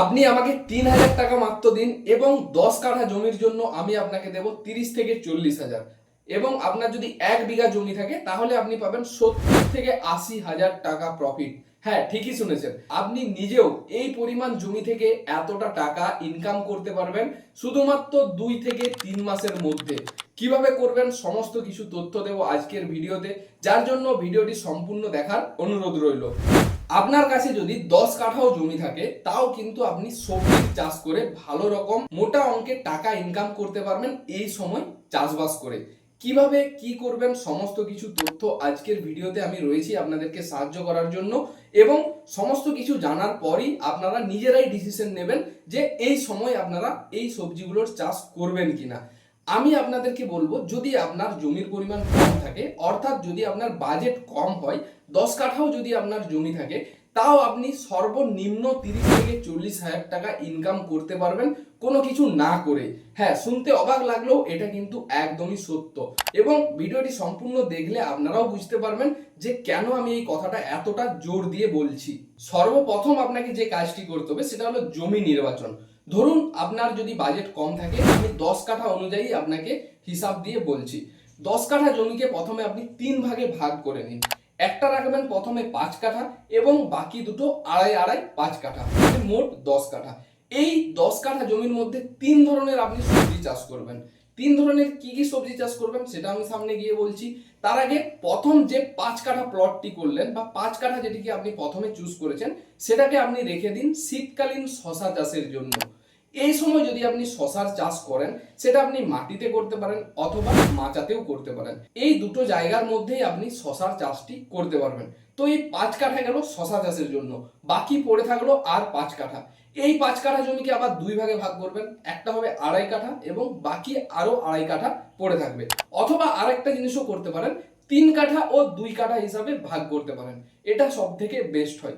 আপনি আমাকে তিন হাজার টাকা মাত্র দিন এবং দশ কাঠা জমির জন্য আমি আপনাকে দেব তিরিশ থেকে চল্লিশ হাজার। এবং আপনার যদি এক বিঘা জমি থাকে, তাহলে আপনি পাবেন সত্তর থেকে আশি হাজার টাকা প্রফিট হ্যাঁ ঠিকই শুনেছেন। আপনি নিজেও এই পরিমাণ জমি থেকে এতটা টাকা ইনকাম করতে পারবেন শুধুমাত্র দুই থেকে তিন মাসের মধ্যে। কীভাবে করবেন সমস্ত কিছু তথ্য দেবো আজকের ভিডিওতে, যার জন্য ভিডিওটি সম্পূর্ণ দেখার অনুরোধ রইল। আপনার কাছে যদি দশ কাঠাও জমি থাকে, তাও কিন্তু আপনি সবজি চাষ করে ভালো রকম মোটা অঙ্কের টাকা ইনকাম করতে পারবেন এই সময় চাষবাস করে। কীভাবে কি করবেন, সমস্ত কিছু তথ্য আজকের ভিডিওতে আমি রয়েছি আপনাদেরকে সাহায্য করার জন্য এবং সমস্ত কিছু জানার পরই আপনারা নিজেরাই ডিসিশন নেবেন যে এই সময় আপনারা এই সবজিগুলোর চাষ করবেন কিনা। আমি আপনাদেরকে বলব, যদি আপনার জমির পরিমাণ কম থাকে, অর্থাৎ যদি আপনার বাজেট কম হয়, দশ কাঠাও যদি আপনার জমি থাকে তাও আপনি সর্বনিম্ন তিরিশ থেকে চল্লিশ হাজার টাকা ইনকাম করতে পারবেন, কোনো কিছু না করে। হ্যাঁ শুনতে অবাক লাগলেও এটা কিন্তু একদমই সত্য। এবং ভিডিওটি সম্পূর্ণ দেখলে আপনারাও বুঝতে পারবেন যে কেন আমি এই কথাটা এতটা জোর দিয়ে বলছি। সর্বপ্রথম আপনাকে যে কাজটি করতে হবে সেটা হলো জমি নির্বাচন। ধরুন আপনার যদি বাজেট কম থাকে, আমি দশ কাঠা অনুযায়ী আপনাকে হিসাব দিয়ে বলছি। দশ কাঠা জমিকে প্রথমে আপনি তিন ভাগে ভাগ করে নিন। একটা রাখবেন প্রথমে পাঁচ কাঠা এবং বাকি দুটো আড়াই আড়াই পাঁচ কাঠা মানে মোট দশ কাঠা। এই দশ কাঠা জমির মধ্যে তিন ধরনের আপনি সবজি চাষ করবেন। তিন ধরনের কি কি সবজি চাষ করবেন সেটা আমি সামনে গিয়ে বলছি। তার আগে প্রথম যে পাঁচ কাঠা প্লটটি করলেন বা পাঁচ কাঠা যেটিকে আপনি প্রথমে চুজ করেছেন, সেটাকে আপনি রেখে দিন শীতকালীন শশা চাষের জন্য। এই সময় যদি আপনি শশার চাষ করেন, সেটা আপনি মাটিতে করতে পারেন অথবা মাচাতেও করতে পারেন। এই দুটো জায়গার মধ্যেই আপনি শশার চাষটি করতে পারবেন। তো এই পাঁচ কাঠা গেল শশা চাষের জন্য। বাকি পড়ে থাকল আর পাঁচ কাঠা। এই পাঁচ কাঠা জমিকে আবার দুই ভাগে ভাগ করবেন। একটা হবে আড়াই কাঠা এবং বাকি আরও আড়াই কাঠা পড়ে থাকবে। অথবা আরেকটা জিনিসও করতে পারেন। তিন কাঠা ও দুই কাঠা হিসাবে ভাগ করতে পারেন। এটা সব থেকে বেস্ট হয়।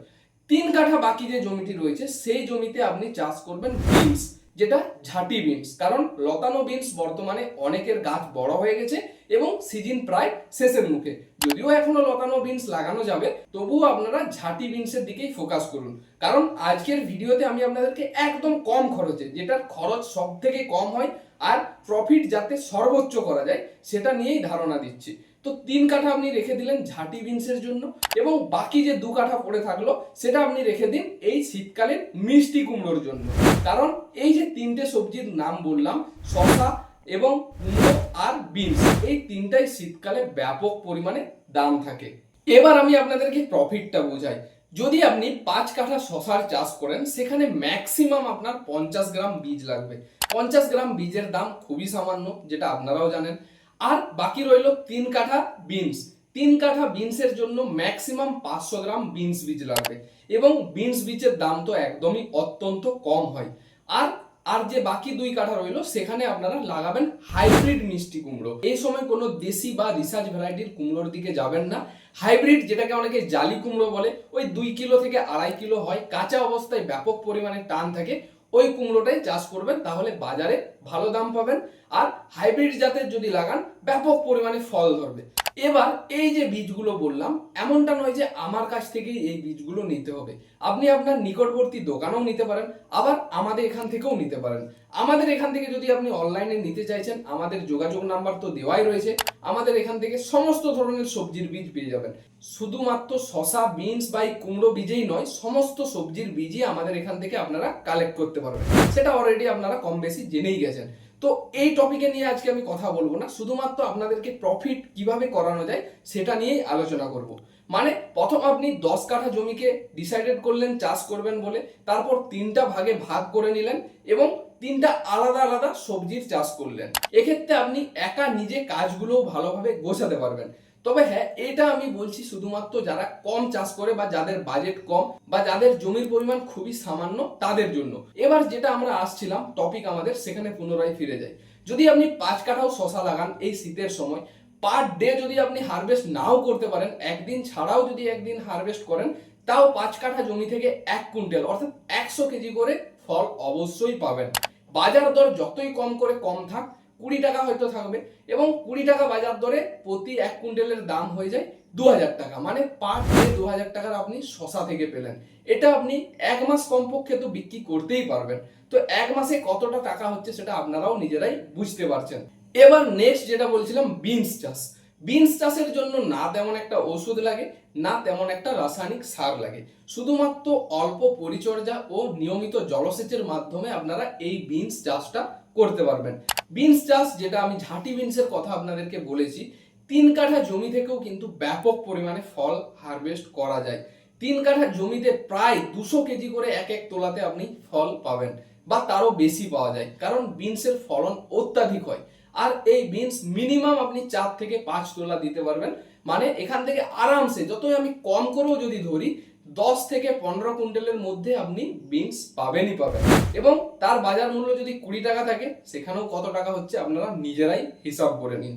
তিন কাঠা বাকি যে জমিটি রয়েছে, সেই জমিতে আপনি চাষ করবেন বিনস যেটা ঝাঁটি বিনস কারণ লতানো বিনস বর্তমানে অনেকের গাছ বড় হয়ে গেছে এবং সিজন প্রায় শেষের মুখে। যদিও এখনও লতানো বিনস লাগানো যাবে, তবুও আপনারা ঝাঁটি বিনসের দিকেই ফোকাস করুন। কারণ আজকের ভিডিওতে আমি আপনাদেরকে একদম কম খরচে, যেটার খরচ সব থেকে কম হয় আর প্রফিট যাতে সর্বোচ্চ করা যায়, সেটা নিয়েই ধারণা দিচ্ছি। তো তিন কাঠা আপনি রেখে দিলেন ঝাঁটি বিনসের জন্য এবং বাকি যে দু কাঠা পড়ে থাকল, সেটা আপনি রেখে দিন এই শীতকালীন মিষ্টি কুমড়োর জন্য। কারণ এই যে তিনটে সবজির নাম বললাম, শসা এবং কুমড়ো আর বিনস, এই তিনটাই শীতকালে ব্যাপক পরিমাণে দাম থাকে। এবার আমি আপনাদেরকে প্রফিটটা বোঝাই। যদি আপনি পাঁচ কাঠা শশার চাষ করেন, সেখানে ম্যাক্সিমাম আপনার পঞ্চাশ গ্রাম বীজ লাগবে। পঞ্চাশ গ্রাম বীজের দাম খুবই সামান্য, যেটা আপনারাও জানেন। আর বাকি রইল তিন কাঠা বিনস তিন কাঠা বিনসের জন্য ম্যাক্সিমাম পাঁচশো গ্রাম বিনস বীজ লাগবে এবং বিনস বীজের দাম তো একদমই অত্যন্ত কম হয়। আর আর যে বাকি দুই কাঠা রইল, সেখানে আপনারা লাগাবেন হাইব্রিড মিষ্টি কুমড়ো। এই সময় কোনো দেশি বা রিসার্চ ভ্যারাইটির কুমড়োর দিকে যাবেন না। হাইব্রিড যেটাকে অনেকে জালি কুমড়ো বলে, ওই দুই কিলো থেকে আড়াই কিলো হয়, কাঁচা অবস্থায় ব্যাপক পরিমাণে টান থাকে, ওই কুমড়োটাই চাষ করবেন, তাহলে বাজারে ভালো দাম পাবেন। আর হাইব্রিড জাতের যদি লাগান, ব্যাপক পরিমাণে ফল ধরবে। এবার এই যে বীজগুলো বললাম, এমনটা নয় যে আমার কাছ থেকেই এই বীজগুলো নিতে হবে। আপনি আপনার নিকটবর্তী দোকানেও নিতে পারেন, আবার আমাদের এখান থেকেও নিতে পারেন। আমাদের এখান থেকে যদি আপনি অনলাইনে নিতে চাইছেন, আমাদের যোগাযোগ নাম্বার তো দেওয়াই রয়েছে। আমাদের এখান থেকে সমস্ত ধরনের সবজির বীজ পেয়ে যাবেন। শুধুমাত্র শশা বিনস বা কুমড়ো বীজেই নয়, সমস্ত সবজির বীজই আমাদের এখান থেকে আপনারা কালেক্ট করতে পারবেন। সেটা অলরেডি আপনারা কম বেশি জেনেই গেছেন। তো এই টপিকে নিয়ে আজকে আমি কথা বলব না। শুধুমাত্র আপনাদেরকে প্রফিট কীভাবে করানো যায় সেটা নিয়েই আলোচনা করব। মানে প্রথম আপনি দশ কাঠা জমিকে ডিসাইডেড করলেন, চাষ করবেন বলে, তারপর তিনটা ভাগে ভাগ করে নিলেন এবং তিনটা আলাদা আলাদা সবজির চাষ করলেন। এক্ষেত্রে আপনি একা নিজে কাজগুলো ভালোভাবে গোছাতে পারবেন। তবে হ্যাঁ এটা আমি বলছি শুধুমাত্র যারা কম চাষ করে বা যাদের বাজেট কম বা যাদের জমির পরিমাণ খুবই সামান্য তাদের জন্য। এবার যেটা আমরা আসছিলাম টপিক আমাদের সেখানে পুনরায় ফিরে যাই যদি আপনি পাঁচ কাঠাও শশা লাগান এই শীতের সময় পার ডে যদি আপনি হারভেস্ট নাও করতে পারেন, একদিন ছাড়াও যদি একদিন হারভেস্ট করেন, তাও পাঁচ কাঠা জমি থেকে এক কুইন্টাল, অর্থাৎ একশো কেজি করে ফল অবশ্যই পাবেন। বাজার দর যতই কম করে কম থাক কুড়ি টাকা হয়তো থাকবে এবং কুড়ি টাকা বাজার দরে প্রতি এক কুইন্টালের দাম হয়ে যায় দু হাজার টাকা। মানে পার ডে দু হাজার টাকার আপনি শশা থেকে পেলেন। এটা আপনি এক মাস কমপক্ষে তো বিক্রি করতেই পারবেন। তো এক মাসে কতটা টাকা হচ্ছে সেটা আপনারাও নিজেরাই বুঝতে পারছেন। এবার নেক্সট যেটা বলছিলাম বিনস চাষ। বিনস চাষের জন্য না তেমন একটা ওষুধ লাগে, না তেমন একটা রাসায়নিক সার লাগে। শুধুমাত্র অল্প পরিচর্যা ও নিয়মিত জলসেচের মাধ্যমে আপনারা এই বিনস চাষটা করতে পারবেন। বিনস চাষ, যেটা আমি ঝাঁটি বিনসের কথা আপনাদেরকে বলেছি, তিন কাঠা জমি থেকেও কিন্তু ব্যাপক পরিমাণে ফল হারভেস্ট করা যায়। তিন কাঠা জমিতে প্রায় দুশো কেজি করে এক এক তোলাতে আপনি ফল পাবেন, বা তারও বেশি পাওয়া যায়, কারণ বিনসের ফলন অত্যাধিক হয়। আর এই বিনস মিনিমাম আপনি চার থেকে পাঁচ তোলা দিতে পারবেন মানে এখান থেকে আরামসে, যতই আমি কম করেও যদি ধরি দশ থেকে পনেরো কুইন্টালের মধ্যে আপনি বিনস পাবেনই পাবেন। এবং তার বাজার মূল্য যদি কুড়ি টাকা থাকে, সেখানেও কত টাকা হচ্ছে আপনারা নিজেরাই হিসাব করে নিন।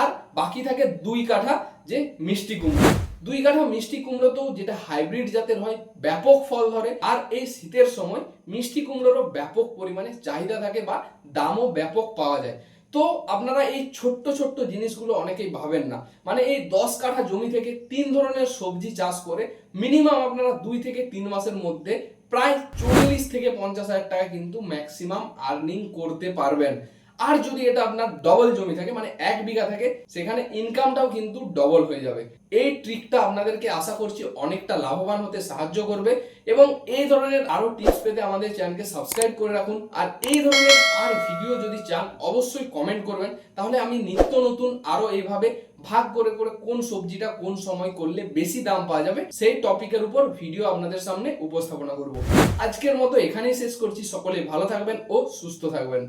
আর বাকি থাকে দুই কাঠা যে মিষ্টি কুমড়ো। দুই কাঠা মিষ্টি কুমড়োতেও যেটা হাইব্রিড জাতের হয়, ব্যাপক ফল ধরে। আর এই শীতের সময় মিষ্টি কুমড়োরও ব্যাপক পরিমাণে চাহিদা থাকে বা দামও ব্যাপক পাওয়া যায়। তো আপনারা এই ছোট্ট ছোট্ট জিনিসগুলো অনেকেই ভাবেন না। মানে এই দশ কাঠা জমি থেকে তিন ধরনের সবজি চাষ করে মিনিমাম আপনারা দুই থেকে তিন মাসের মধ্যে প্রায় চল্লিশ থেকে পঞ্চাশ হাজার টাকা কিন্তু ম্যাক্সিমাম আর্নিং করতে পারবেন। আর যদি এটা আপনার ডবল জমি থাকে মানে এক বিঘা থাকে, সেখানে ইনকামটাও কিন্তু ডবল হয়ে যাবে। এই ট্রিকটা আপনাদেরকে আশা করছি অনেকটা লাভবান হতে সাহায্য করবে এবং এই ধরনের আরও টিপস পেতে আমাদের চ্যানেলকে সাবস্ক্রাইব করে রাখুন। আর এই ধরনের আর ভিডিও যদি চান, অবশ্যই কমেন্ট করবেন। তাহলে আমি নিত্য নতুন আরও এইভাবে ভাগ করে করে কোন সবজিটা কোন সময় করলে বেশি দাম পাওয়া যাবে, সেই টপিকের উপর ভিডিও আপনাদের সামনে উপস্থাপনা করব। আজকের মতো এখানেই শেষ করছি। সকলে ভালো থাকবেন ও সুস্থ থাকবেন।